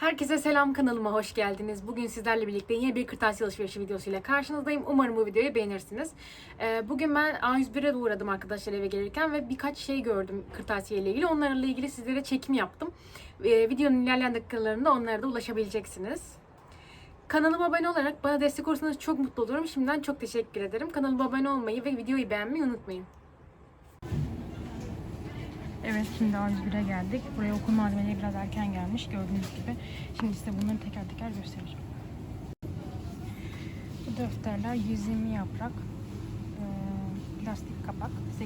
Herkese selam kanalıma hoş geldiniz. Bugün sizlerle birlikte yeni bir kırtasiye alışverişi videosuyla karşınızdayım. Umarım bu videoyu beğenirsiniz. Ee, Bugün ben A101'e de uğradım arkadaşlar eve gelirken ve birkaç şey gördüm kırtasiye ile ilgili. Onlarla ilgili sizlere çekim yaptım. Ee, Videonun ilerleyen dakikalarında onlara da ulaşabileceksiniz. Kanalıma abone olarak bana destek olursanız çok mutlu olurum. Şimdiden çok teşekkür ederim. Kanalıma abone olmayı ve videoyu beğenmeyi unutmayın. Evet şimdi A101'e geldik. Buraya okul malzemeleri biraz erken gelmiş gördüğünüz gibi. Şimdi size bunları teker teker göstereceğim. Bu defterler 120 yaprak. Ee, plastik kapak 8.95.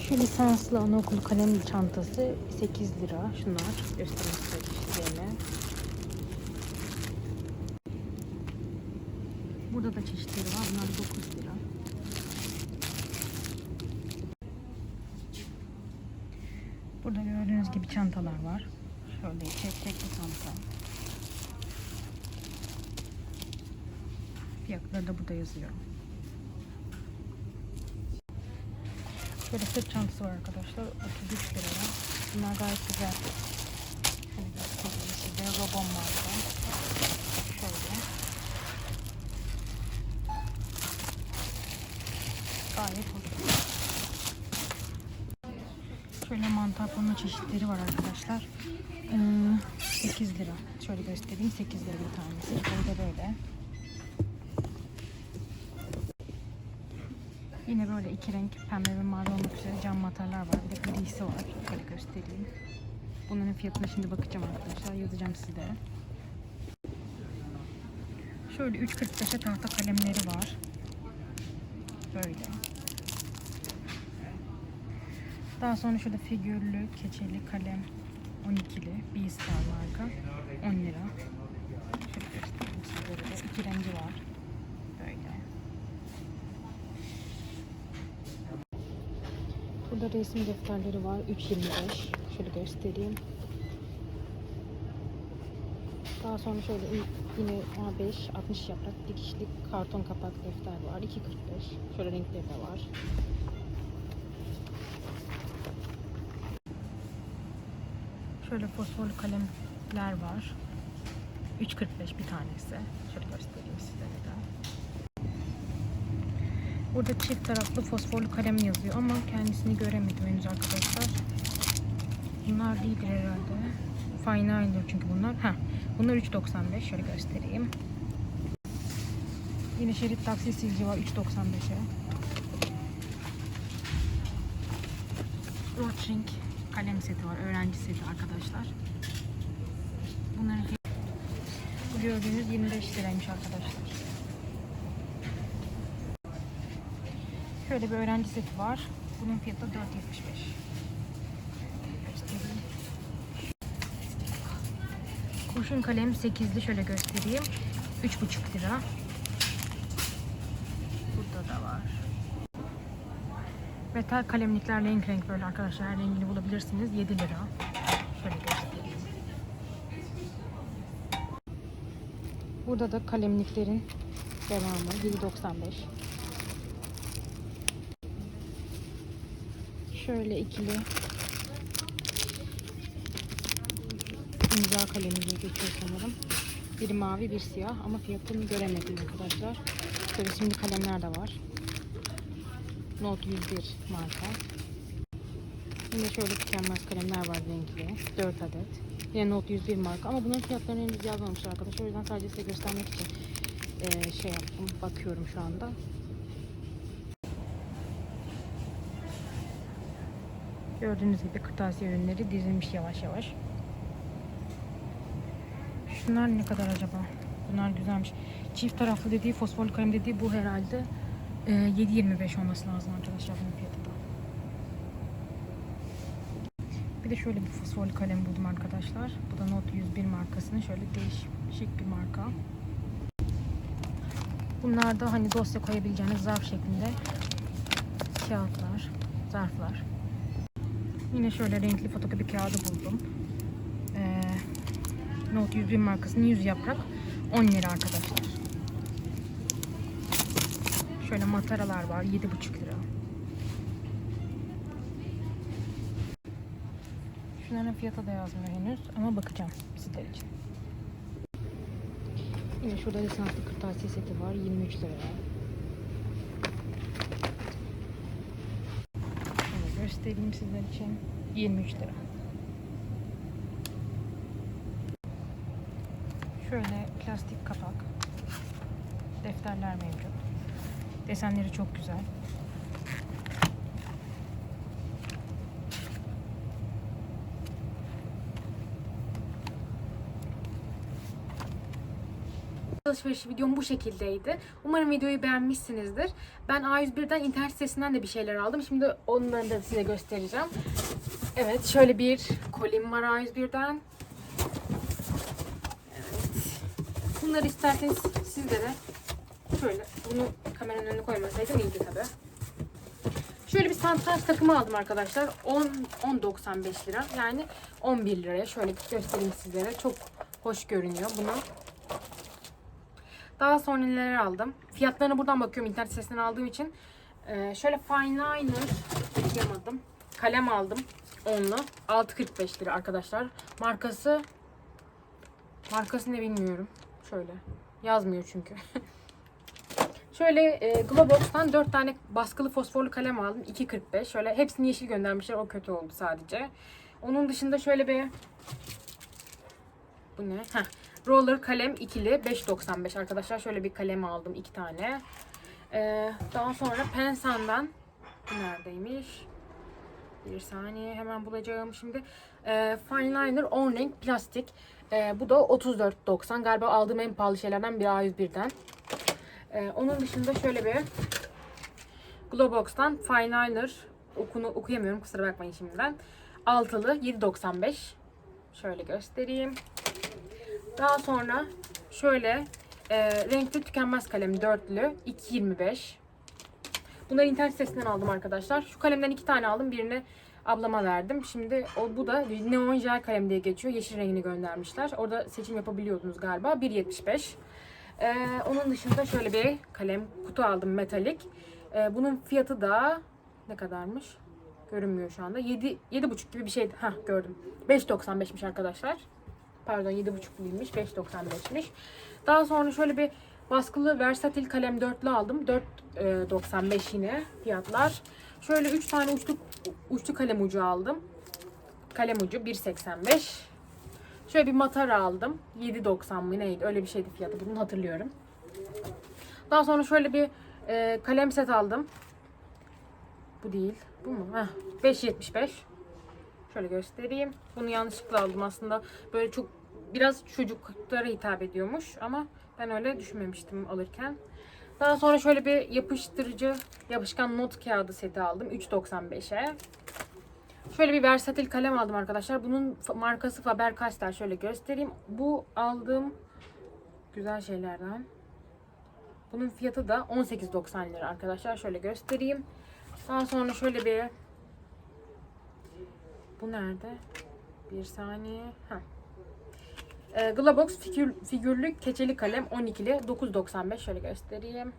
Şu lisanslı anaokulu kalem çantası 8 lira. Şunlar göstereyim size. Burada da çeşitleri var. Bunlar 9 lira. Burada gördüğünüz gibi çantalar var. Şöyle tek tek bir çanta. Fiyatları da burada yazıyor. Şöyle sırt çantası var arkadaşlar. 33 lira. Bunlar gayet güzel. Şöyle göstereyim size. Robon marka. Şöyle. Gayet hoş. Şöyle mantar bunun çeşitleri var arkadaşlar. Ee, 8 lira. Şöyle göstereyim. 8 lira bir tanesi. Burada böyle. Yine böyle iki renk pembe ve mavi olmak üzere cam matarlar var. Bir de grisi var. Şöyle göstereyim. Bunların fiyatına şimdi bakacağım arkadaşlar. Yazacağım size. Şöyle 3.45'e tahta kalemleri var. Böyle. Daha sonra şurada figürlü, keçeli kalem 12'li. B-Star marka. 10 lira. Şöyle böyle. İki rengi var. Böyle. Burada resim defterleri var. 3.25. Şöyle göstereyim. Daha sonra şöyle yine A5 60 yaprak dikişli karton kapak defter var. 2.45. Şöyle renkleri de var. Şöyle fosforlu kalemler var. 3.45 bir tanesi. Şöyle göstereyim size de. Burada çift taraflı fosforlu kalem yazıyor ama kendisini göremedim henüz arkadaşlar. Bunlar değildir herhalde. Fine Eyeliner çünkü bunlar. Heh, bunlar 3.95. Şöyle göstereyim. Yine şerit taksi silci var 3.95'e. Rotring kalem seti var. Öğrenci seti arkadaşlar. Bunların bu gördüğünüz 25 liraymış arkadaşlar. Şöyle bir öğrenci seti var. Bunun fiyatı 4.75. Göstereyim. Kurşun kalem 8'li şöyle göstereyim. 3.5 lira. Burada da var. Metal kalemlikler renk renk böyle arkadaşlar. Her rengini bulabilirsiniz. 7 lira. Şöyle göstereyim. Burada da kalemliklerin devamı 7.95. Şöyle ikili imza kalemi geçiyor sanırım. Biri mavi, bir siyah ama fiyatını göremedim arkadaşlar. Şöyle şimdi kalemler de var. Note 101 marka. Yine şöyle tükenmez kalemler var renkli. 4 adet. Yine Note 101 marka ama bunların fiyatlarını henüz yazmamışlar arkadaşlar. O yüzden sadece size göstermek için eee, şey yaptım. Bakıyorum şu anda. Gördüğünüz gibi kırtasiye ürünleri dizilmiş yavaş yavaş. Şunlar ne kadar acaba? Bunlar güzelmiş. Çift taraflı dediği, fosforlu kalem dediği bu herhalde. Ee, 7.25 olması lazım arkadaşlar bunun fiyatı. Bir de şöyle bir fosforlu kalem buldum arkadaşlar. Bu da Note 101 markasının şöyle değişik bir marka. Bunlar da hani dosya koyabileceğiniz zarf şeklinde kağıtlar, zarflar. Yine şöyle renkli fotokopi kağıdı buldum. Ee, Note 101 markasının 100 yaprak 10 lira arkadaşlar. Şöyle mataralar var 7,5 lira. Şunların fiyatı da yazmıyor henüz ama bakacağım sizler için. Yine şurada lisanslı kırtasiye seti var 23 liraya. Şöyle göstereyim sizler için. 23 lira. Şöyle plastik kapak. Defterler mevcut. Desenleri çok güzel. alışveriş videom bu şekildeydi. Umarım videoyu beğenmişsinizdir. Ben A101'den internet sitesinden de bir şeyler aldım. Şimdi onları da size göstereceğim. Evet şöyle bir kolim var A101'den. Evet. Bunları isterseniz sizlere şöyle bunu kameranın önüne koymasaydım iyiydi tabi. Şöyle bir satranç takımı aldım arkadaşlar. 10 10.95 lira. Yani 11 liraya. Şöyle göstereyim sizlere. Çok hoş görünüyor. Bunu daha sonra neler aldım? Fiyatlarına buradan bakıyorum internet sitesinden aldığım için. Ee, şöyle fine liner okuyamadım. Kalem aldım. Onlu. 6.45 lira arkadaşlar. Markası markası ne bilmiyorum. Şöyle. Yazmıyor çünkü. Şöyle e, Globox'tan 4 tane baskılı fosforlu kalem aldım. 2.45. Şöyle hepsini yeşil göndermişler. O kötü oldu sadece. Onun dışında şöyle bir bu ne? Heh. Roller kalem ikili 5.95 arkadaşlar. Şöyle bir kalem aldım iki tane. Ee, daha sonra Pensan'dan neredeymiş? Bir saniye hemen bulacağım şimdi. Ee, Fine Liner 10 renk plastik. Ee, bu da 34.90. Galiba aldığım en pahalı şeylerden biri A101'den. Ee, onun dışında şöyle bir Globox'tan Fine Liner okunu okuyamıyorum kusura bakmayın şimdiden. Altılı 7.95. Şöyle göstereyim. Daha sonra şöyle e, renkli tükenmez kalem dörtlü 2.25. Bunları internet sitesinden aldım arkadaşlar. Şu kalemden iki tane aldım. Birini ablama verdim. Şimdi o bu da neon jel kalem diye geçiyor. Yeşil rengini göndermişler. Orada seçim yapabiliyordunuz galiba. 1.75. Ee, onun dışında şöyle bir kalem kutu aldım metalik. Ee, bunun fiyatı da ne kadarmış? Görünmüyor şu anda. 7 7,5 gibi bir şeydi. Hah gördüm. 5.95'miş arkadaşlar. Pardon 7,5 değilmiş. 5.95'miş. Daha sonra şöyle bir baskılı versatil kalem dörtlü aldım. 4.95 yine fiyatlar. Şöyle 3 tane uçlu uçlu kalem ucu aldım. Kalem ucu 1.85. Şöyle bir matara aldım. 7.90 mı neydi? Öyle bir şeydi fiyatı. Bunu hatırlıyorum. Daha sonra şöyle bir e, kalem set aldım. Bu değil. Bu mu? Heh, 5.75. Şöyle göstereyim. Bunu yanlışlıkla aldım aslında. Böyle çok biraz çocuklara hitap ediyormuş ama ben öyle düşünmemiştim alırken. Daha sonra şöyle bir yapıştırıcı yapışkan not kağıdı seti aldım 3.95'e. Şöyle bir versatil kalem aldım arkadaşlar. Bunun markası Faber-Castell. Şöyle göstereyim. Bu aldığım güzel şeylerden. Bunun fiyatı da 18.90 lira arkadaşlar. Şöyle göstereyim. Daha sonra şöyle bir bu nerede? Bir saniye. Heh. Ee, Globox figür, figürlü keçeli kalem 12'li 9.95 şöyle göstereyim.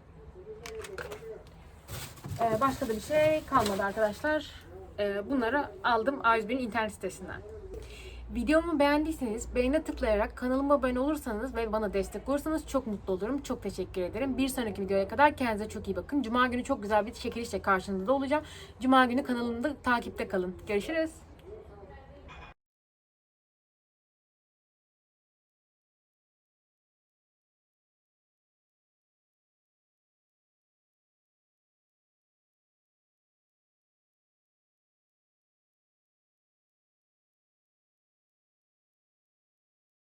Ee, başka da bir şey kalmadı arkadaşlar. Ee, bunları aldım A101'in internet sitesinden. Videomu beğendiyseniz beğene tıklayarak kanalıma abone olursanız ve bana destek olursanız çok mutlu olurum. Çok teşekkür ederim. Bir sonraki videoya kadar kendinize çok iyi bakın. Cuma günü çok güzel bir çekilişle karşınızda olacağım. Cuma günü kanalımda takipte kalın. Görüşürüz.